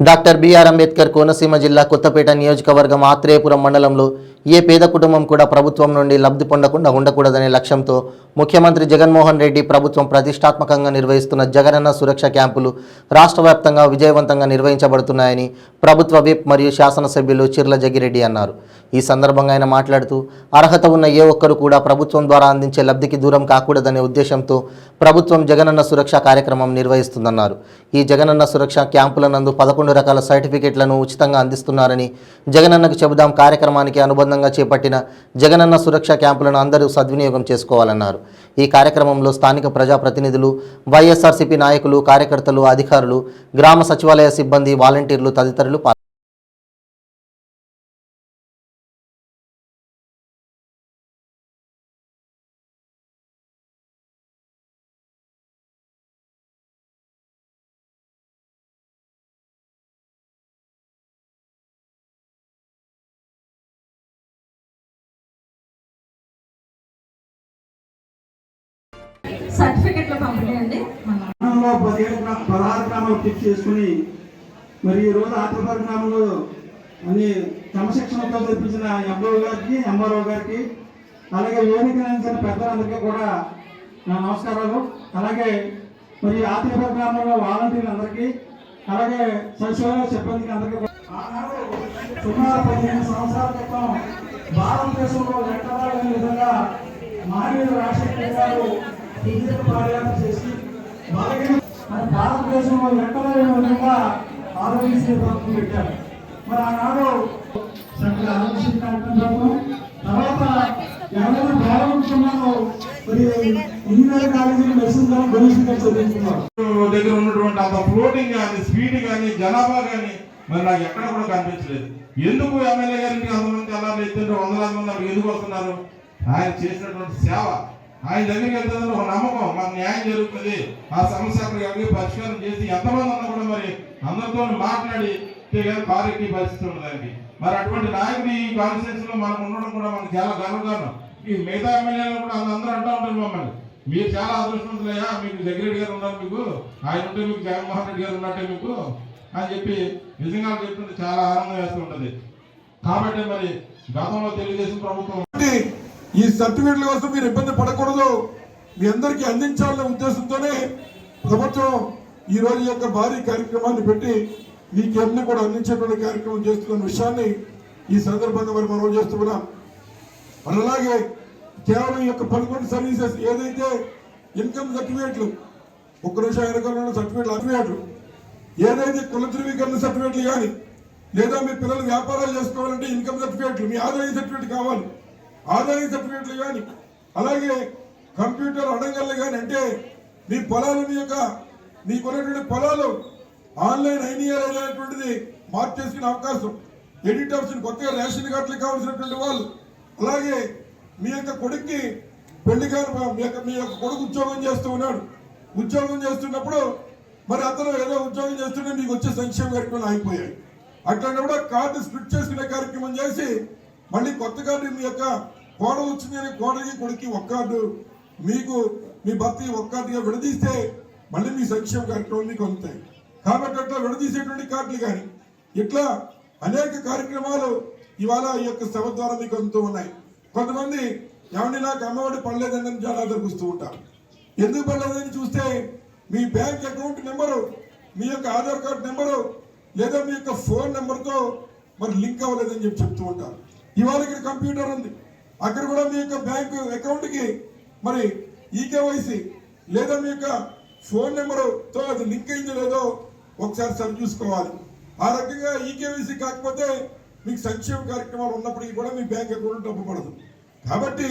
Doctor BR Ambedkar Konaseema జిల్లా కొత్తపేట నియోజకవర్గం ఆత్రేయపురం మండలంలో ఏ పేద కుటుంబం కూడా ప్రభుత్వం నుండి లబ్ధి పొందకుండా ఉండకూడదనే లక్ష్యంతో ముఖ్యమంత్రి జగన్మోహన్ రెడ్డి ప్రభుత్వం ప్రతిష్టాత్మకంగా నిర్వహిస్తున్న జగనన్న సురక్ష క్యాంపులు రాష్ట్ర వ్యాప్తంగా విజయవంతంగా నిర్వహించబడుతున్నాయని ప్రభుత్వ విప్ మరియు శాసనసభ్యులు చిర్ల జగిరెడ్డి అన్నారు. ఈ సందర్భంగా ఆయన మాట్లాడుతూ అర్హత ఉన్న ఏ ఒక్కరు కూడా ప్రభుత్వం ద్వారా అందించే లబ్ధికి దూరం కాకూడదనే ఉద్దేశంతో ప్రభుత్వం జగనన్న సురక్ష కార్యక్రమం నిర్వహిస్తుందన్నారు. ఈ జగనన్న సురక్ష క్యాంపుల నందు పదకొండు రకాల సర్టిఫికెట్లను ఉచితంగా అందిస్తున్నారని జగనన్నకు చెబుదాం కార్యక్రమానికి అనుబంధంగా చేపట్టిన జగనన్న సురక్ష క్యాంపులను అందరూ సద్వినియోగం చేసుకోవాలన్నారు. ఈ కార్యక్రమంలో స్థానిక ప్రజాప్రతినిధులు వైఎస్ఆర్సీపీ నాయకులు కార్యకర్తలు అధికారులు గ్రామ సచివాలయ సిబ్బంది వాలంటీర్లు తదితరులు సర్టిఫికెట్ల పంపిణీ అండి పదిహేడు పదహారు గ్రామాలు ఫిక్స్ చేసుకుని మరి ఈ రోజు ఆత్మపాడు గ్రామంలో అన్ని క్రమశిక్షణతో తెప్పించిన ఎంఓ గారికి ఎంఆర్ఓ గారికి అలాగే వేదిక నిలిచిన పెద్దలందరికీ కూడా నా నమస్కారాలు. అలాగే మరి ఆత్మపాడు గ్రామంలో వాలంటీర్లందరికీ అలాగే సచివాలయ సిబ్బందికి అందరికీ సుమారు పదిహేను సంవత్సరాల క్రితం భారతదేశంలో ఎక్కడా లేని విధంగా మహనీయుడు రాష్ట్ర గారు విజయ పాదయాత్ర చేసి మన భారతదేశంలో ఎక్కడా విధంగా ఆరోగ్యశ్రీ పథకం పెట్టారు. మరి ఆనాడు చక్కగా ఆరోగ్యశ్రీ కార్యక్రమం తర్వాత ఎవరైనా బాగుంటున్నారో మరి ఇంజనీరింగ్ కాలేజీలో మెడిసిన్ కానీ చదివిస్తున్నారు దగ్గర ఉన్నటువంటి అంత ఫ్లోటింగ్ కానీ స్పీడ్ కానీ జనాభా కానీ మరి నాకు ఎక్కడ కూడా కనిపించలేదు. ఎందుకు ఎమ్మెల్యే గారికి అంతమంది అలా ఎత్తుంటే వందలాది మంది ఎందుకు వస్తున్నారు? ఆయన చేసినటువంటి సేవ ఆయన దగ్గరికి వెళ్తుందని ఒక నమ్మకం మాకు న్యాయం జరుగుతుంది. ఆ సమస్య అక్కడికి పరిష్కారం చేసి ఎంతమంది ఉన్నా కూడా మరి అందరితో మాట్లాడి పార్టీ పరిస్థితి ఉంది మరి అటువంటి నాయకుడు ఈ కాన్స్టిట్యూన్స్లో మనం ఉండడం కూడా మనకు చాలా గర్వకారణం. ఈ మిగతా ఎమ్మెల్యేలు కూడా అందరూ అంటూ ఉంటారు మమ్మల్ని. మీరు చాలా అదృష్టవంతులయ్యా మీకు జగ్గిరెడ్డి గారు ఉన్నారు మీకు. ఆయన ఉంటే మీకు జగన్మోహన్ రెడ్డి గారు ఉన్నట్టే మీకు అని చెప్పి నిజంగా చెప్తుంటే చాలా ఆనందం వేస్తూ ఉంటుంది. కాబట్టి మరి గతంలో తెలుగుదేశం ప్రభుత్వం ఈ సర్టిఫికెట్ల కోసం మీరు ఇబ్బంది పడకూడదు. మీ అందరికీ అందించాలనే ఉద్దేశంతోనే ప్రభుత్వం ఈ రోజు యొక్క భారీ కార్యక్రమాన్ని పెట్టి మీకన్నీ కూడా అందించేటువంటి కార్యక్రమం చేస్తున్న విషయాన్ని ఈ సందర్భంగా మరి మనం చేస్తున్నాం. మరి అలాగే కేవలం ఈ యొక్క పదకొండు సర్వీసెస్ ఏదైతే ఇన్కమ్ సర్టిఫికేట్లు ఒక్క నిమిషం వెనకాల సర్టిఫికేట్లు సర్టిఫికేట్లు ఏదైతే కుల ధృవీకరణ సర్టిఫికేట్లు కానీ లేదా మీ పిల్లలు వ్యాపారాలు చేసుకోవాలంటే ఇన్కమ్ సర్టిఫికేట్లు మీ ఆదాయ సర్టిఫికేట్ కావాలి. ఆదాయ సర్టిఫికేట్లు కానీ అలాగే కంప్యూటర్ అడంగళ్ళు కానీ అంటే మీ పొలాలు మీ యొక్క నీకున్నటువంటి పొలాలు ఆన్లైన్ ఐనియర్ అనేటువంటిది మార్చేసుకునే అవకాశం. ఎడిట్ ఆప్షన్ కొత్తగా రేషన్ కార్డులు కావాల్సినటువంటి వాళ్ళు అలాగే మీ యొక్క కొడుక్కి పెళ్ళి కాని మీ యొక్క మీ యొక్క కొడుకు ఉద్యోగం చేస్తూ ఉన్నాడు. ఉద్యోగం చేస్తున్నప్పుడు మరి అతను ఏదో ఉద్యోగం చేస్తుంటే మీకు వచ్చే సంక్షేమ కార్యక్రమాలు అయిపోయాయి అట్లాంటప్పుడు కార్డు స్ప్లిట్ చేసుకునే కార్యక్రమం చేసి మళ్ళీ కొత్త కార్డు మీ యొక్క కోడ వచ్చింది అని కోడలికి కొడుక్కి కార్డు మీకు మీ భర్త ఒక్క కార్డుగా విడదీస్తే మళ్ళీ మీ సంక్షేమ కార్యక్రమాలు మీకు అందుతాయి. కాబట్టి అట్లా విడదీసేటువంటి కార్డులు కానీ ఇట్లా అనేక కార్యక్రమాలు ఇవాళ ఈ యొక్క సభ ద్వారా మీకు అందుతూ ఉన్నాయి. కొంతమంది ఎవరిని నాకు అమ్మఒడి పడలేదని చాలా దొరుకుతూ ఉంటారు. ఎందుకు పడలేదని చూస్తే మీ బ్యాంక్ అకౌంట్ నెంబరు మీ యొక్క ఆధార్ కార్డు నెంబరు లేదా మీ యొక్క ఫోన్ నెంబర్తో మరి లింక్ అవ్వలేదని చెప్పి చెప్తూ ఉంటారు. ఇవాళ ఇక్కడ కంప్యూటర్ ఉంది. అక్కడ కూడా మీ యొక్క బ్యాంక్ అకౌంట్కి మరి ఈకేవైసీ లేదా మీ యొక్క ఫోన్ నెంబరుతో అది లింక్ అయిందో లేదో ఒకసారి సరి చూసుకోవాలి. ఆ రకంగా ఈకేవైసీ కాకపోతే మీకు సంక్షేమ కార్యక్రమాలు ఉన్నప్పటికీ కూడా మీ బ్యాంక్ అకౌంట్ డబ్బు పడదు. కాబట్టి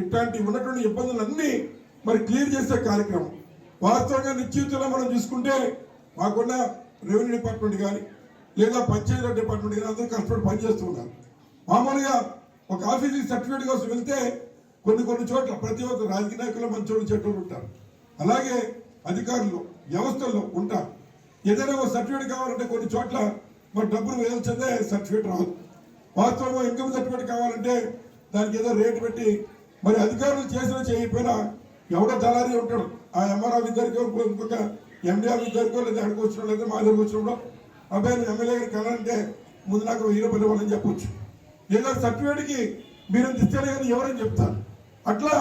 ఇట్లాంటి ఉన్నటువంటి ఇబ్బందులన్నీ మరి క్లియర్ చేసే కార్యక్రమం. వాస్తవంగా నిశ్చితంలో మనం చూసుకుంటే మాకున్న రెవెన్యూ డిపార్ట్మెంట్ కానీ లేదా పంచాయతీ డిపార్ట్మెంట్ కానీ అందరూ కష్టపడి పనిచేస్తూ ఉన్నారు. మామూలుగా ఒక ఆఫీసీ సర్టిఫికేట్ కోసం వెళ్తే కొన్ని కొన్ని చోట్ల ప్రతి ఒక్క రాజకీయ నాయకులు మంచోళ్ళు చెట్లు ఉంటారు. అలాగే అధికారులు వ్యవస్థల్లో ఉంటారు. ఏదైనా ఒక సర్టిఫికేట్ కావాలంటే కొన్ని చోట్ల మరి డబ్బులు వేయాల్సిందే సర్టిఫికేట్ రాదు. వాస్తవంగా ఇన్కమ్ సర్టిఫికేట్ కావాలంటే దానికి ఏదో రేటు పెట్టి మరి అధికారులు చేసిన చేయకపోయినా ఎవడో దళారీ ఉంటాడు. ఆ ఎంఆర్ఆఫ్ ఇద్దరికో ఇంకొక ఎండి ఇద్దరికో లేదా అక్కడికి వచ్చిన లేదా మా దగ్గరికి వచ్చినప్పుడు అబ్బాయి ఎమ్మెల్యే గారికి వెళ్ళాలంటే ముందు నాకు వెయ్యి రూపాయలు ఇవ్వాలని చెప్పొచ్చు. ఏదో సర్టిఫికేట్కి మీరు ఇస్తారు కానీ ఎవరని చెప్తారు. అట్లా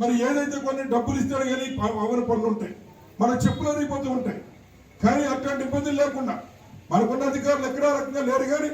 మరి ఏదైతే కొన్ని డబ్బులు ఇస్తారో కానీ అవన పనులు ఉంటాయి. మన చెప్పులు అరిగిపోతూ ఉంటాయి. కానీ అట్లాంటి ఇబ్బందులు లేకుండా మనకున్న అధికారులు ఎక్కడా రకంగా లేరు కానీ